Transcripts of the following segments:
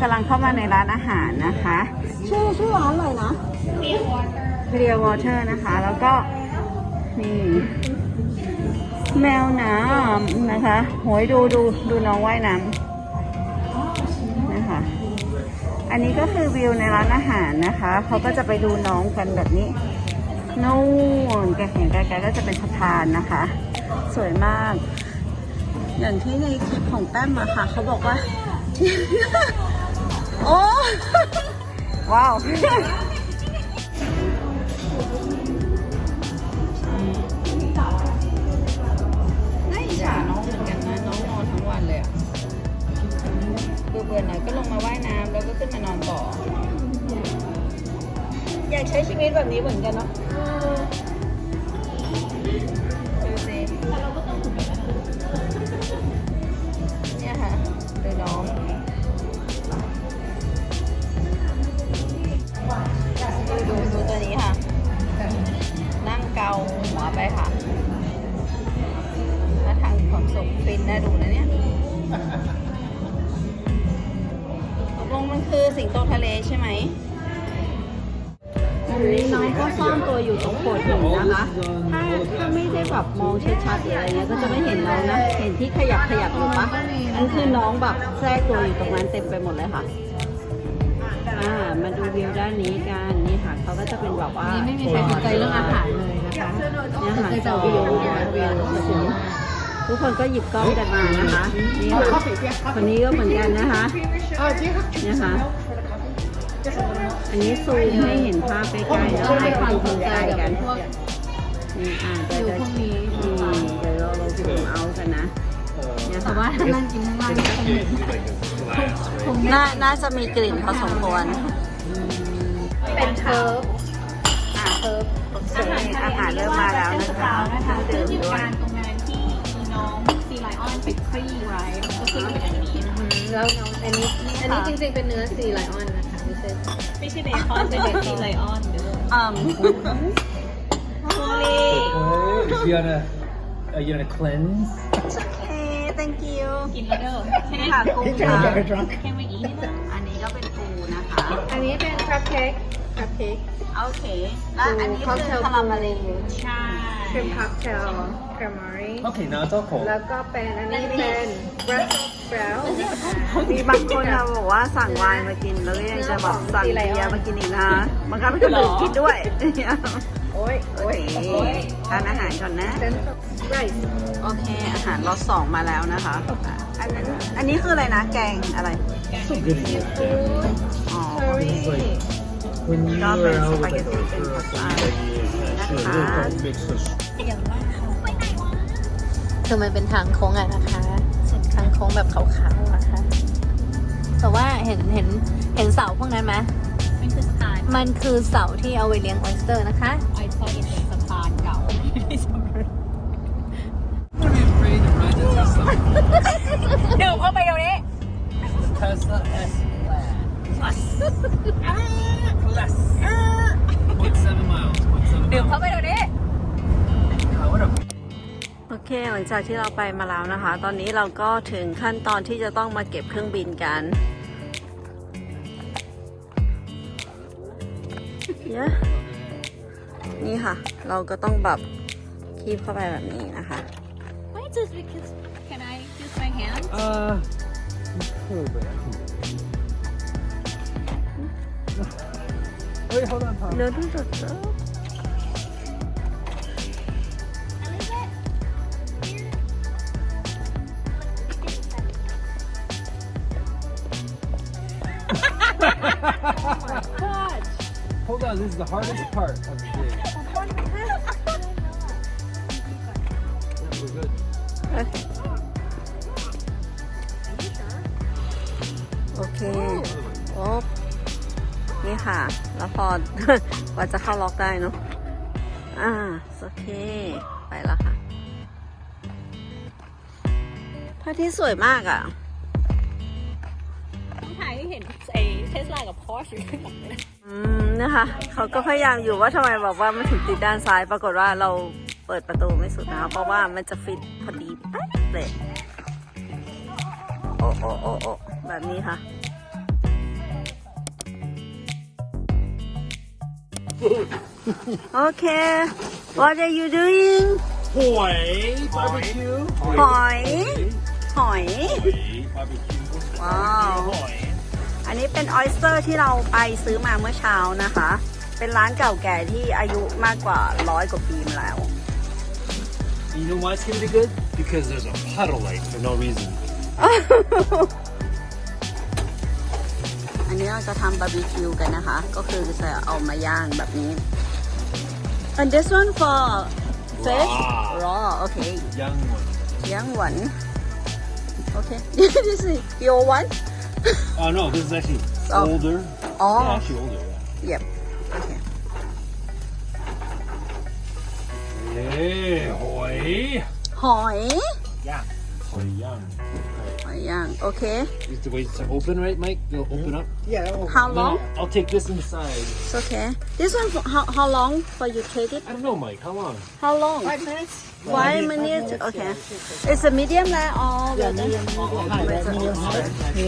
กำลังเข้ามาในร้านอาหารนะคะ ชื่อชื่อร้านอะไรนะ Clear Water นะคะ แล้วก็นี่แมวน้ำนะคะโหยดูดูดูน้องว่ายน้ำนะคะ อันนี้ก็คือวิวในร้านอาหารนะคะ เขาก็จะไปดูน้องกันแบบนี้นู่นแกเห็นไกลๆก็จะเป็นสะพานนะคะ สวยมาก อย่างที่ในคลิปของแต้มอะค่ะ เขาบอกว่า ว้าว น่าอิจฉาน้องเหมือนกันนะ น้องนอนทั้งวันเลยอะเบื่อเบื่อๆหน่อยก็ลงมาว่ายน้ำแล้วก็ขึ้นมานอนต่อ อยากใช้ชีวิตแบบนี้เหมือนกันเนาะดู คือสิงโตทะเลใช่ไหมมุมนี้น้องก็ซ่อนตัวอยู่ตรงโขดหินนะคะ ถ้าถ้าไม่ได้แบบมองชัดๆหรืออะไรเงี้ยก็จะไม่เห็นน้องนะ เห็นที่ขยับขยับอยู่ปะนั่นคือน้องแบบแทรกตัวอยู่ตรงนั้นเต็มไปหมดเลยค่ะ อ่า มาดูวิวด้านนี้กันนี่ค่ะเขาก็จะเป็นแบบว่า นี่ไม่มีใครสนใจเรื่องอาหารเลยนะคะ เนี่ยค่ะสนใจจแต่อวิวิววนะวิว ทุกคนก็หยิบกล้องกันมานะคะนี่ค่ะคนนี้ก็เหมือนกันนะคะเนี่ยค่ะอันนี้ซูมให้เห็นภาพใกล้ๆแล้วให้ความสนใจกันพวกนี่อ่าเดี๋ยววิวเดี๋ยวพวกนี้นี่เดี๋ยวเราลองซูมเอากันนะเนี่ยแต่ค่ะว่าถ้านั่งกินข้างล่างก็คงเหม็นคงน่าน่าจะมีกลิ่นพอสมควรเป็นเคิร์ฟอ่าเพิ่มอาหารเริ่มมาแล้วนะคะเครื่องดื่มด้วย ซีไลออนไปคลี่ไว้ก็คือเป็นอันนี้นะคะแล้วอันนี้อันนี้จริงๆเป็นเนื้อซีไลออนนะคะไม่ใช่ไม่ใช่เบคอนเป็นเบคซีไลออนเด้ออืม Okay. Is you gonna are you gonna cleanse? โอเค thank you กินแล้วเด้อแค่นี่นี้ค่ะกุ้งค่ะ drunk. แค่ไม่อีนะอันนี้ก็เป็นปูนะคะ อันนี้เป็นคัพเค้กคัพ เค้กโอเค แล้วอันนี้คือคาราเมลใช่ครีมคัพเทลครีมมารี Okay, now it's all cold. แล้วก็เป็นอันนี้เป็นบรัสเซลสมีบางคนอะบอกว่าสั่งไวน์มากินแล้วก็ยังจะแบบสั่งเบียร์มากินอีกนะบางครั้งก็ดื่มกินด้วยโอ้ยโอโอ้ยเคทานอาหารก่อนนะเป็นไรซ์โอเค อาหารรสสองมาแล้วนะคะ อันนั้นอันนี้คืออะไรนะ แกงอะไร So good. ฟูดอ๋อเคอรี่ When you Got were my out with like spaghetti the and girls, pasta. you should นะคะ really mix this. คือมันเป็นทางโค้งอะนะคะทางโค้งแบบขาวๆนะคะ แต่ว่าเห็นเห็นเห็นเสาพวกนั้นไหมมันคือสะพานมันคือเสาที่เอาไว้เลี้ยงออสเตอร์นะคะไอซอยเป็นสะพานเก่า Don't be afraid to ride the Tesla. เดี๋ยวเข้าไปเดี๋ยวนี้ The Tesla S Class. Class. Point seven miles. Point seven เดี๋ยว miles. เข้าไปเดี๋ยวนี้ God, what a โอเคหลังจากที่เราไปมาแล้วนะคะ ตอนนี้เราก็ถึงขั้นตอนที่จะต้องมาเก็บเครื่องบินกันเยอะนี่ค่ะ เราก็ต้องแบบคีบเข้าไปแบบนี้นะคะ Why just because can I use my hand Uh, you could, but I can. Wait, hold on, Tom. เดี๋ยวดูจดจ้ Hold on, this is the hardest part of the day. Yeah, we're good. โอเคโอ๊บ นี่ค่ะ แล้วพอกว่าจะเข้าล็อกได้เนาะอ่าโอเค ไปแล้วค่ะพระอาที่สวยมากอะต้องถ่ายให้เห็นไอ้เทสลากับพอร์ชอยู่ข้างหลังเลยอืมนะคะ เขาก็พยายามอยู่ว่าทำไมบอกว่ามันถึงติดด้านซ้าย ปรากฏว่าเราเปิดประตูไม่สุดนะคะ เพราะว่ามันจะฟิตพอดีเป๊ะเลย โอ้โอ้โอ้โอ้แบบนี้ค่ะ Okay What are you doing Hawaii barbecue. หอยหอย Hawaii barbecue. ว้าว Hawaii. อันนี้เป็นออยสเตอร์ที่เราไปซื้อมาเมื่อเช้านะคะ เป็นร้านเก่าแก่ที่อายุมากกว่าร้อยกว่าปีมาแล้ว You know why it's gonna be good? Because there's a puddle light for no reason. อันนี้เราจะทำบาร์บีคิวกันนะคะ ก็คือจะเอามาย่างแบบนี้ and this one for fish Raw. raw okay Young one. ย่างหวาน okay this is your one Oh no, this is actually Oh. older. Oh. Yeah, actually older. Yeah. yep okay Hey, Hawaii. หอย Yeah. Hawaii young. หอยย่าง okay You have to wait to open, right, Mike? They'll open up. how Then long I'll, I'll take this inside. it's okay this one for how, how long for you take it I don't know, Mike. How long? how long Five minutes. Five minutes okay it's a medium rare or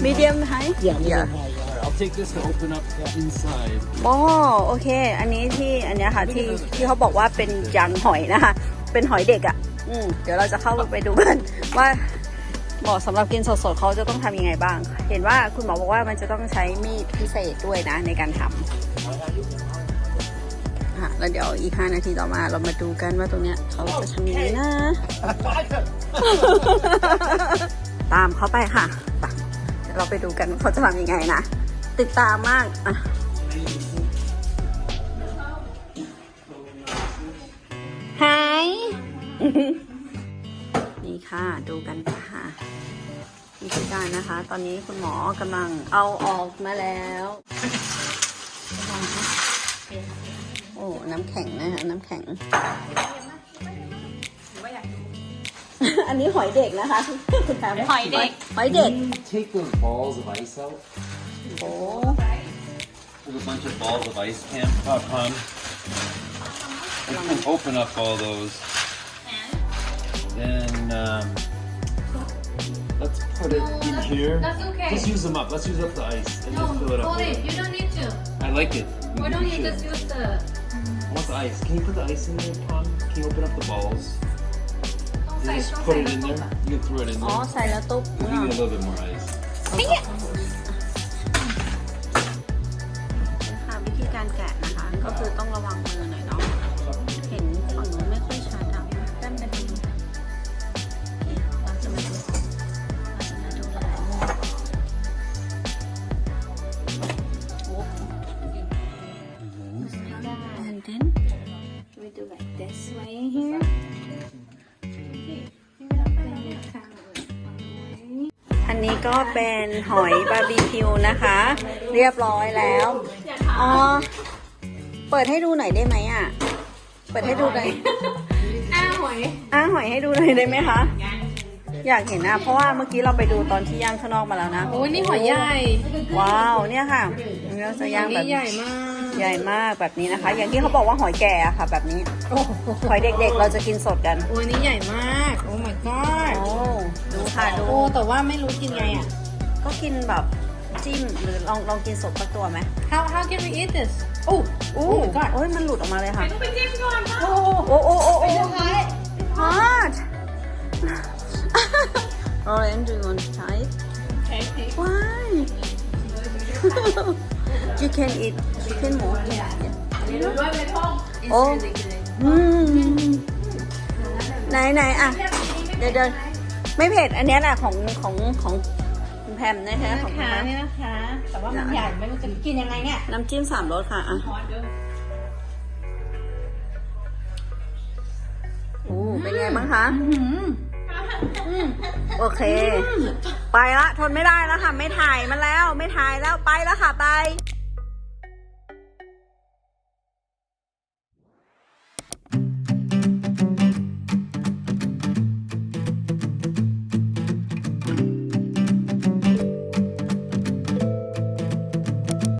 medium high yeah Alright, I'll take this to open up inside. อ๋อโอเค อันนี้ที่อันเนี้ยค่ะที่ที่เขาบอกว่าเป็นยางหอยนะคะ เป็นหอยเด็กอะ่ะ อืมเดี๋ยวเราจะเข้าไปดูกันว่าเหมาะสำหรับกินสดๆเขาจะต้องทำยังไงบ้าง เห็นว่าคุณหมอบอกว่ามันจะต้องใช้มีดพิเศษด้วยนะในการทำค่ะแล้วเดี๋ยวอีก 5 นาทีต่อมาเรามาดูกันว่าตรงเนี้ยเขาจะทำยังไงนะ ตามเขาไปค่ะไปเราไปดูกันเขาจะทำยังไงนะ ติดตามมากอะหาย นี่ค่ะ ดูกันค่ะวิธีการนะคะ ตอนนี้คุณหมอกำลังเอาออกมาแล้วโอ้น้ำแข็งนะคะน้ำแข็ง อันนี้หอยเด็กนะคะคุณแพมหอยเด็กหอยเด็ก Take those balls of ice out. โอ้ There's a bunch of balls of ice, Cam. Uh, Pom. We can open up all those. Then um, Let's put it in here. That's okay. Just use them up. Let's use up the ice and No, just fill it up. hold with it. it. You don't need to. I like it. We don't need should. to use the. I want the ice. Can you put the ice in there, Pom? Can you open up the balls? Don't You say, just don't put say it in the there. You can throw it in อ๋อ there. ใส่แล้วตุ๊บ we need a little bit more ice. ค่ะ ก็เป็นหอยบาร์บีคิวนะคะ เรียบร้อยแล้ว อ๋อ เปิดให้ดูหน่อยได้ไหมอะ เปิดให้ดูหน่อยอ้าวหอยอ้าหอยให้ดูหน่อยได้ไหมคะ อยากเห็นนะเพราะว่าเมื่อกี้เราไปดูตอนที่ย่างข้างนอกมาแล้วนะ โอ้นี่หอยใหญ่ ว้าว เนี่ยค่ะเราจะย่างแบบนี่ใหญ่มาก ใหญ่มากแบบนี้นะคะ อย่างที่เขาบอกว่าหอยแก่อะค่ะ แบบนี้หอยเด็กๆ เราจะกินสดกันโอ้ยนี่ใหญ่มาก โอ้ my god โอ้ดูค่ะดู โอ้แต่ว่าไม่รู้กินไงอะ ก็กินแบบจิ้มหรือลองลองกินสดสักตัวไหม How how can we eat this โอ้โอ้ my god โอ้ยมันหลุดออกมาเลยค่ะไปจิ้มก่อนค่ะโอ้โอ้โอ้โอ้โอ้ hot Orange do you want to try it? Why? you can eat chicken หมูโอ้อืมไหนไหนอะ เดี๋ยวเดี๋ยวไม่เผ็ดอันเนี้ยแหละของของของคุณแพมนะคะของคุณค่ะแพมนี่นะคะ แต่ว่ามันใหญ่ไม่รู้จะกินยังไงเนี่ย น้ำจิ้มสามรสค่ะอะโอ้เป็นไงบ้างคะโอเค ไปละ ทนไม่ได้แล้วค่ะ ไม่ถ่ายมันแล้ว ไม่ถ่ายแล้วไปแล้วค่ะไป